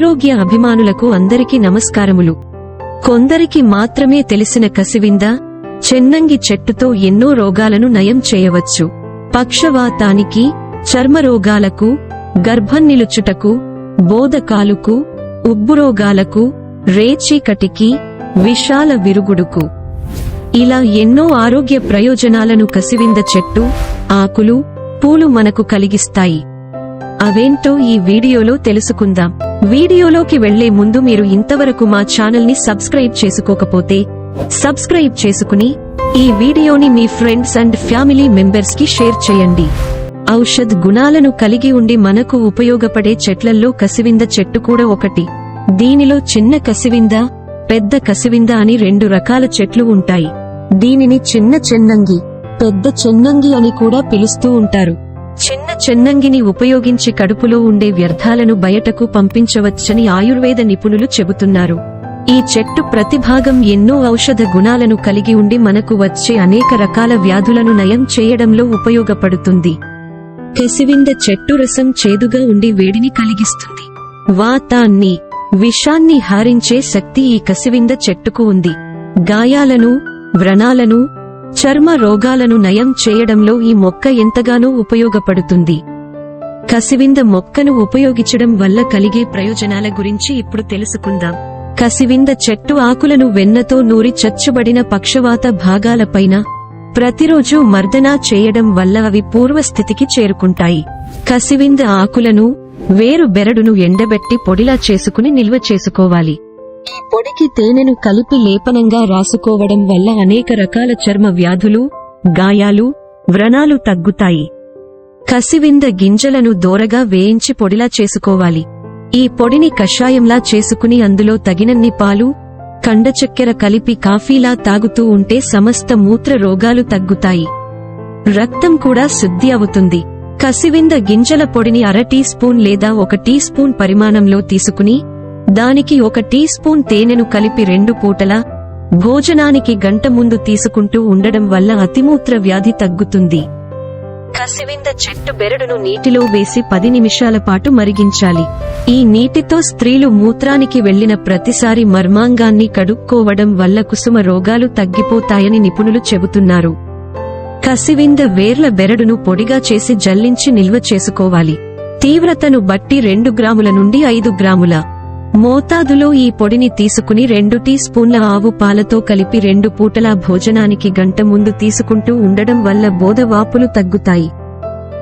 ఆరోగ్య అభిమానులకు అందరికీ నమస్కారములు. కొందరికి మాత్రమే తెలిసిన కసివింద చెన్నంగి చెట్టుతో ఎన్నో రోగాలను నయం చేయవచ్చు. పక్షవాతానికి చర్మరోగాలకు గర్భం నిలుచుటకు బోధకాలుకు ఉబ్బురోగాలకు రేచీకటికి విశాల విరుగుడుకు. ఇలా ఎన్నో ఆరోగ్య ప్రయోజనాలను కసివింద చెట్టు ఆకులు పూలు మనకు కలిగిస్తాయి. అవేంటో ఈ వీడియోలో తెలుసుకుందాం. వీడియోలోకి వెళ్ళే ముందు మీరు ఇంతవరకు మా ఛానల్ని సబ్స్క్రైబ్ చేసుకోకపోతే సబ్స్క్రైబ్ చేసుకుని ఈ వీడియోని మీ ఫ్రెండ్స్ అండ్ ఫ్యామిలీ మెంబర్స్కి షేర్ చేయండి. ఔషధ్ గుణాలను కలిగి ఉండి మనకు ఉపయోగపడే చెట్లల్లో కసివింద చెట్టు కూడా ఒకటి. దీనిలో చిన్న కసివింద పెద్ద కసివింద అని రెండు రకాల చెట్లు ఉంటాయి. దీనిని చిన్న చెన్నంగి పెద్ద చెన్నంగి అని కూడా పిలుస్తూ ఉంటారు. చెన్నంగిని ఉపయోగించి కడుపులో ఉండే వ్యర్థాలను బయటకు పంపించవచ్చని ఆయుర్వేద నిపుణులు చెబుతున్నారు. ఈ చెట్టు ప్రతిభాగం ఎన్నో ఔషధ గుణాలను కలిగి ఉండి మనకు వచ్చే అనేక రకాల వ్యాధులను నయం చేయడంలో ఉపయోగపడుతుంది. కెసివింద చెట్టు రసం చేదుగా ఉండి వేడిని కలిగిస్తుంది. వాతాన్ని విషాన్ని హారించే శక్తి ఈ కసివింద చెట్టుకు ఉంది. గాయాలను వ్రణాలను చర్మ రోగాలను నయం చేయడంలో ఈ మొక్క ఎంతగానో ఉపయోగపడుతుంది. కసివింద మొక్కను ఉపయోగించడం వల్ల కలిగే ప్రయోజనాల గురించి ఇప్పుడు తెలుసుకుందాం. కసివింద చెట్టు ఆకులను వెన్నతో నూరి చచ్చుబడిన పక్షవాత భాగాలపైన ప్రతిరోజు మర్దనా చేయడం వల్ల అవి పూర్వస్థితికి చేరుకుంటాయి. కసివింద ఆకులను వేరు బెరడును ఎండబెట్టి పొడిలా చేసుకుని నిల్వ చేసుకోవాలి. పొడికి తేనెను కలిపి లేపనంగా రాసుకోవడం వల్ల అనేక రకాల చర్మ వ్యాధులు గాయాలు వ్రణాలు తగ్గుతాయి. కసివింద గింజలను దోరగా వేయించి పొడిలా చేసుకోవాలి. ఈ పొడిని కషాయంలా చేసుకుని అందులో తగినన్ని పాలు కండచక్కెర కలిపి కాఫీలా తాగుతూ ఉంటే సమస్త మూత్ర రోగాలు తగ్గుతాయి. రక్తం కూడా శుద్ధి అవుతుంది. కసివింద గింజల పొడిని అర టీ స్పూన్ లేదా ఒక టీ స్పూన్ పరిమాణంలో తీసుకుని దానికి ఒక టీ స్పూన్ తేనెను కలిపి రెండు పూటల భోజనానికి గంట ముందు తీసుకుంటూ ఉండడం వల్ల అతిమూత్ర వ్యాధి తగ్గుతుంది. కసివింద చెట్టు బెరడును నీటిలో వేసి పది నిమిషాల పాటు మరిగించాలి. ఈ నీటితో స్త్రీలు మూత్రానికి వెళ్ళిన ప్రతిసారి మర్మాంగాన్ని కడుక్కోవడం వల్ల కుసుమ రోగాలు తగ్గిపోతాయని నిపుణులు చెబుతున్నారు. కసివింద వేర్ల బెరడును పొడిగా చేసి జల్లించి నిల్వ చేసుకోవాలి. తీవ్రతను బట్టి రెండు గ్రాముల నుండి ఐదు గ్రాముల మోతాదులో ఈ పొడిని తీసుకుని రెండు టీ స్పూన్ల ఆవు పాలతో కలిపి రెండు పూటల భోజనానికి గంట ముందు తీసుకుంటూ ఉండడం వల్ల బోధవాపులు తగ్గుతాయి.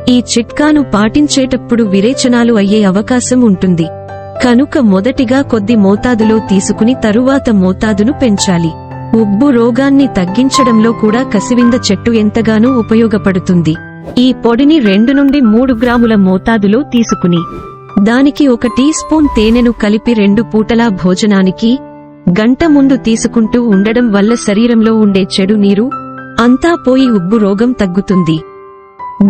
ఈ చిట్కాను పాటించేటప్పుడు విరేచనాలు అయ్యే అవకాశం ఉంటుంది. కనుక మొదటిగా కొద్ది మోతాదులో తీసుకుని తరువాత మోతాదును పెంచాలి. ఉబ్బు రోగాన్ని తగ్గించడంలో కూడా కసివింద చెట్టు ఎంతగానో ఉపయోగపడుతుంది. ఈ పొడిని రెండు నుండి మూడు గ్రాముల మోతాదులో తీసుకుని దానికి ఒక టీ స్పూన్ తేనెను కలిపి రెండు పూటలా భోజనానికి గంట ముందు తీసుకుంటూ ఉండడం వల్ల శరీరంలో ఉండే చెడు నీరు అంతా పోయి ఉబ్బు రోగం తగ్గుతుంది.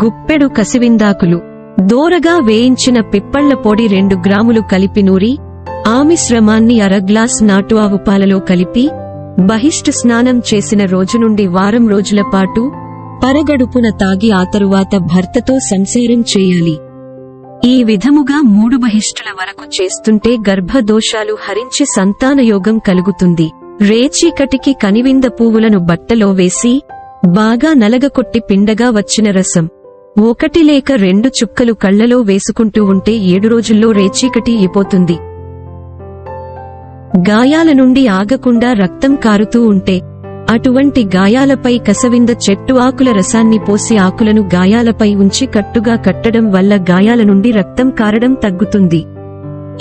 గుప్పెడు కసివిందాకులు. దోరగా వేయించిన పిప్పళ్ళ పొడి రెండు గ్రాములు కలిపి నూరి ఆ మిశ్రమాన్ని అర గ్లాస్ నాటు ఆవు పాలలో కలిపి బహిష్టు స్నానం చేసిన రోజు నుండి వారం రోజుల పాటు పరగడుపున తాగి ఆ తరువాత భర్తతో సంసారం చేయాలి. ఈ విధముగా మూడు బహిష్ఠుల వరకు చేస్తుంటే గర్భదోషాలు హరించి సంతానయోగం కలుగుతుంది. రేచీకటికి కనివింద పువ్వులను బట్టలో వేసి బాగా నలగకొట్టి పిండగా వచ్చిన రసం. ఒకటి లేక రెండు చుక్కలు కళ్ళలో వేసుకుంటూ ఉంటే ఏడు రోజుల్లో రేచీకటి అయిపోతుంది. గాయాల నుండి ఆగకుండా రక్తం కారుతూ ఉంటే అటువంటి గాయాలపై కసవింద చెట్టు ఆకుల రసాన్ని పోసి ఆకులను గాయాలపై ఉంచి కట్టుగా కట్టడం వల్ల గాయాల నుండి రక్తం కారడం తగ్గుతుంది.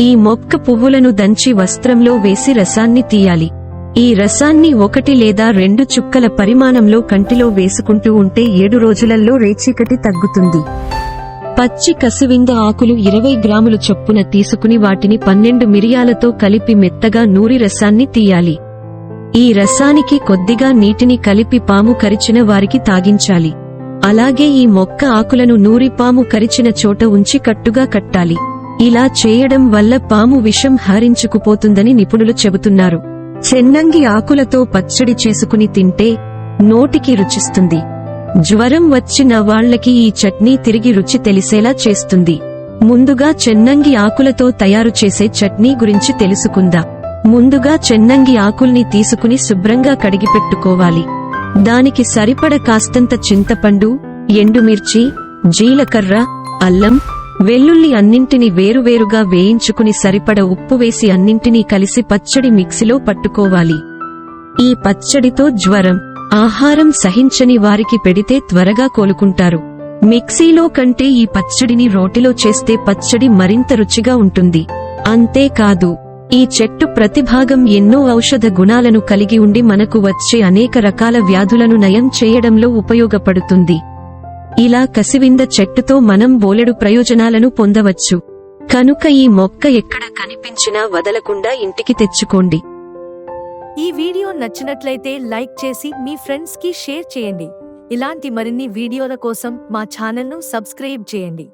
ఈ మొక్క పువ్వులను దంచి వస్త్రంలో వేసి రసాన్ని తీయాలి. ఈ రసాన్ని ఒకటి లేదా రెండు చుక్కల పరిమాణంలో కంటిలో వేసుకుంటూ ఉంటే ఏడు రోజులలో రేచీకటి తగ్గుతుంది. పచ్చి కసివింద ఆకులు ఇరవై గ్రాములు చొప్పున తీసుకుని వాటిని పన్నెండు మిరియాలతో కలిపి మెత్తగా నూరి రసాన్ని తీయాలి. ఈ రసానికి కొద్దిగా నీటిని కలిపి పాము కరిచిన వారికి తాగించాలి. అలాగే ఈ మొక్క ఆకులను నూరి పాము కరిచిన చోట ఉంచి కట్టుగా కట్టాలి. ఇలా చేయడం వల్ల పాము విషం హరించుకుపోతుందని నిపుణులు చెబుతున్నారు. చెన్నంగి ఆకులతో పచ్చడి చేసుకుని తింటే నోటికి రుచిస్తుంది. జ్వరం వచ్చిన వాళ్ళకి ఈ చట్నీ తిరిగి రుచి తెలిసేలా చేస్తుంది. ముందుగా చెన్నంగి ఆకులతో తయారు చేసే చట్నీ గురించి తెలుసుకుందాం. ముందుగా చెన్నంగి ఆకుల్ని తీసుకుని శుభ్రంగా కడిగిపెట్టుకోవాలి. దానికి సరిపడ కాస్తంత చింతపండు ఎండుమిర్చి జీలకర్ర అల్లం వెల్లుల్లి అన్నింటిని వేరువేరుగా వేయించుకుని సరిపడ ఉప్పు వేసి అన్నింటినీ కలిసి పచ్చడి మిక్సీలో పట్టుకోవాలి. ఈ పచ్చడితో జ్వరం ఆహారం సహించని వారికి పెడితే త్వరగా కోలుకుంటారు. మిక్సీలో కంటే ఈ పచ్చడిని రోటిలో చేస్తే పచ్చడి మరింత రుచిగా ఉంటుంది. అంతేకాదు ఈ చెట్టు ప్రతిభాగం ఎన్నో ఔషధ గుణాలను కలిగి ఉండి మనకు వచ్చే అనేక రకాల వ్యాధులను నయం చేయడంలో ఉపయోగపడుతుంది. ఇలా కసివింద చెట్టుతో మనం బోలెడు ప్రయోజనాలను పొందవచ్చు. కనుక ఈ మొక్క ఎక్కడ కనిపించినా వదలకుండా ఇంటికి తెచ్చుకోండి. ఈ వీడియో నచ్చినట్లయితే లైక్ చేసి మీ ఫ్రెండ్స్కి షేర్ చేయండి. ఇలాంటి మరిన్ని వీడియోల కోసం మా ఛానల్ను సబ్స్క్రైబ్ చేయండి.